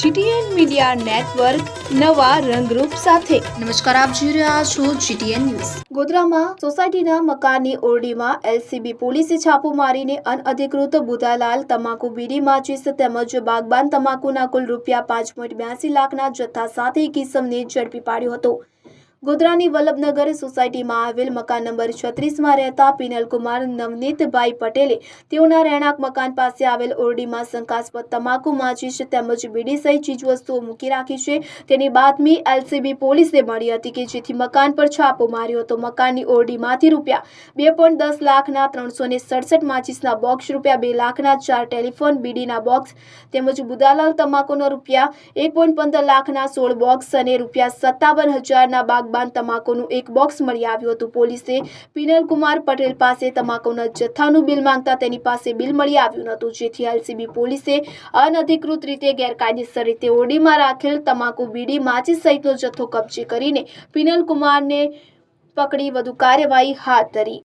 GTN media network નવા રંગરૂપ સાથે. નમસ્કાર આપ જોઈ રહ્યા છો જીટીએન ન્યૂઝ. ગોધરામાં સોસાયટીના મકાનની ઓરડીમાં એલસીબી પોલીસે છાપો મારીને અનઅધિકૃત બુધાલાલ તમાકુ બીડી માચીસ તેમજ બાગબાન તમાકુના કુલ રૂપિયા પાંચ પોઈન્ટ બ્યાસી લાખના જથ્થા સાથે એક ઇસમને ઝડપી પાડ્યો હતો. ગોધરાની વલ્લભનગર સોસાયટીમાં આવેલ મકાન નંબર છત્રીસમાં રહેતા પિનલકુમાર નવનીતભાઈ પટેલે તેઓના રહેણાંક મકાન પાસે આવેલ ઓરડીમાં શંકાસ્પદ તમાકુ માચીસ તેમજ બીડી સહિત ચીજવસ્તુઓ મૂકી રાખી છે. તેની બાતમી એલસીબી પોલીસે મળી હતી કે જેથી મકાન પર છાપો માર્યો હતો. મકાનની ઓરડીમાંથી રૂપિયા બે પોઈન્ટ દસ લાખના ત્રણસો સડસઠ માચીસના બોક્સ, રૂપિયા બે લાખના ચાર ટેલિફોન બીડીના બોક્સ તેમજ બુદાલાલ તમાકુનો રૂપિયા એક પોઈન્ટ પંદર લાખના સોળ બોક્સ અને રૂપિયા સત્તાવન હજારના બાગબાન તમાકુનું એક બોક્સ મળી આવ્યું હતું. પોલીસે પિનલકુમાર પટેલ પાસે તમાકુના જથ્થાનું બિલ માંગતા તેની પાસે બિલ મળી આવ્યું નહોતું. જેથી એલસીબી પોલીસે અનધિકૃત રીતે ગેરકાયદેસર રીતે ઓડીમાં રાખેલ તમાકુ બીડી માચીસ સહિતનો જથ્થો કબજે કરીને પિનલ કુમારને પકડી વધુ કાર્યવાહી હાથ ધરી.